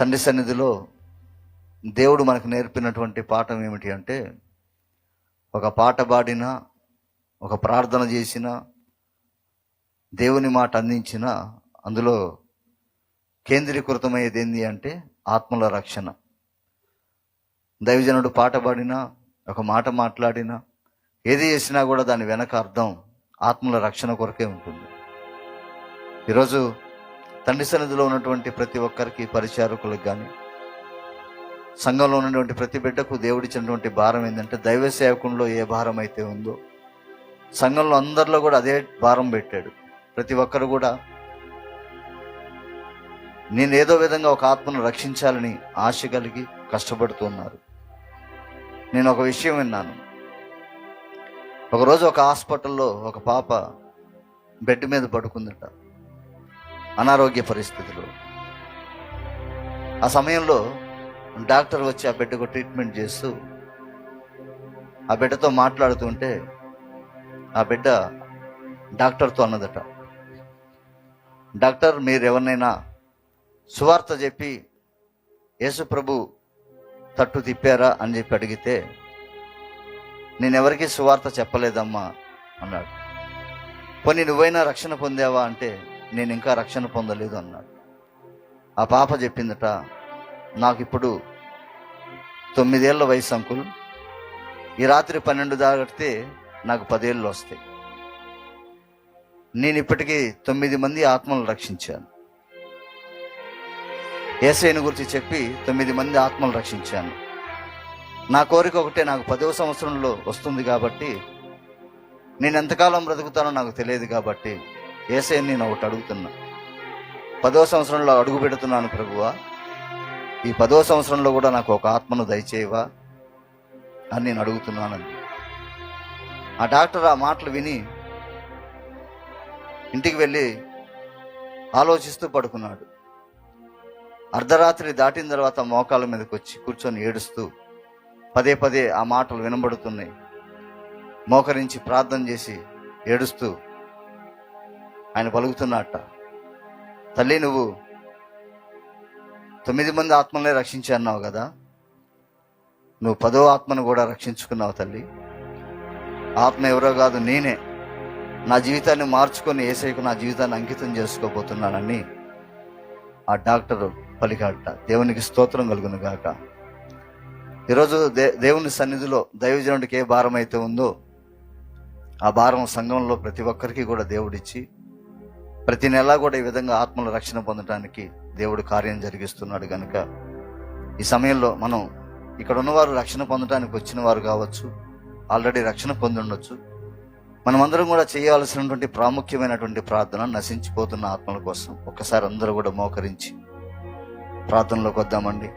తండ్రి సన్నిధిలో దేవుడు మనకు నేర్పినటువంటి పాఠం ఏమిటి అంటే ఒక పాట పాడిన ఒక ప్రార్థన చేసిన దేవుని మాట అందించిన అందులో కేంద్రీకృతమయ్యేది ఏంటి అంటే ఆత్మల రక్షణ. దైవజనుడు పాట పాడినా ఒక మాట మాట్లాడినా ఏది చేసినా కూడా దాని వెనక అర్థం ఆత్మల రక్షణ కొరకే ఉంటుంది. ఈరోజు తండ్రి సన్నిధిలో ఉన్నటువంటి ప్రతి ఒక్కరికి పరిచారకులకు కానీ సంఘంలో ఉన్నటువంటి ప్రతి బిడ్డకు దేవుడిచ్చినటువంటి భారం ఏంటంటే దైవ సేవకుల్లో ఏ భారం అయితే ఉందో సంఘంలో అందరిలో కూడా అదే భారం పెట్టాడు. ప్రతి ఒక్కరు కూడా నేను ఏదో విధంగా ఒక ఆత్మను రక్షించాలని ఆశ కలిగి కష్టపడుతున్నారు. నేను ఒక విషయం విన్నాను. ఒకరోజు ఒక హాస్పిటల్లో ఒక పాప బెడ్ మీద పడుకుందట. అనారోగ్య పరిస్థితులు. ఆ సమయంలో డాక్టర్ వచ్చి ఆ బిడ్డకు ట్రీట్మెంట్ చేస్తూ ఆ బిడ్డతో మాట్లాడుతుంటే ఆ బిడ్డ డాక్టర్తో అన్నదట డాక్టర్ మీరు ఎవరినైనా సువార్త చెప్పి యేసుప్రభు తట్టు తిప్పారా? అని చెప్పి అడిగితే నేను సువార్త చెప్పలేదమ్మా అన్నాడు. పోనీ నువ్వైనా రక్షణ పొందావా? అంటే నేను ఇంకా రక్షణ పొందలేదు అన్నాడు. ఆ పాప చెప్పిందట నాకు ఇప్పుడు తొమ్మిదేళ్ళ వయసు అంకుల్. ఈ రాత్రి పన్నెండు దాటితే నాకు పదేళ్ళు వస్తాయి. నేను ఇప్పటికీ తొమ్మిది మంది ఆత్మలను రక్షించాను. ఏసైని గురించి చెప్పి తొమ్మిది మంది ఆత్మలు రక్షించాను. నా కోరిక ఒకటే నాకు పదవ సంవత్సరంలో వస్తుంది కాబట్టి నేను ఎంతకాలం బ్రతుకుతానో నాకు తెలియదు కాబట్టి ఏసే నేను ఒకటి అడుగుతున్నా. పదవ సంవత్సరంలో అడుగు పెడుతున్నాను ప్రభువా. ఈ పదో సంవత్సరంలో కూడా నాకు ఒక ఆత్మను దయచేయవా అని నేను అడుగుతున్నానండి. ఆ డాక్టర్ ఆ మాటలు విని ఇంటికి వెళ్ళి ఆలోచిస్తూ పడుకున్నాడు. అర్ధరాత్రి దాటిన తర్వాత మోకాల మీదకి వచ్చి కూర్చొని ఏడుస్తూ పదే పదే ఆ మాటలు వినబడుతున్నాయి. మోకరించి ప్రార్థన చేసి ఏడుస్తూ ఆయన పలుకుతున్నట్ట తల్లి నువ్వు తొమ్మిది మంది ఆత్మలనే రక్షించి అన్నావు కదా? నువ్వు పదో ఆత్మను కూడా రక్షించుకున్నావు తల్లి. ఆత్మ ఎవరో కాదు నేనే. నా జీవితాన్ని మార్చుకొని ఏసైకు నా జీవితాన్ని అంకితం చేసుకోబోతున్నానని ఆ డాక్టర్ పలికాడట. దేవునికి స్తోత్రం కలుగును గాక. ఈరోజు దే దేవుని సన్నిధిలో దైవజనుడికి ఏ భారం అయితే ఉందో ఆ భారం సంఘంలో ప్రతి ఒక్కరికి కూడా దేవుడిచ్చి ప్రతి నెలా కూడా ఈ విధంగా ఆత్మల రక్షణ పొందడానికి దేవుడు కార్యం జరిగిస్తున్నాడు కనుక ఈ సమయంలో మనం ఇక్కడ ఉన్నవారు రక్షణ పొందడానికి వచ్చిన వారు కావచ్చు ఆల్రెడీ రక్షణ పొంది ఉండొచ్చు. మనమందరం కూడా చేయాల్సినటువంటి ప్రాముఖ్యమైనటువంటి ప్రార్థన నశించిపోతున్న ఆత్మల కోసం ఒక్కసారి అందరూ కూడా మోకరించి ప్రార్థనలోకి వద్దామండి.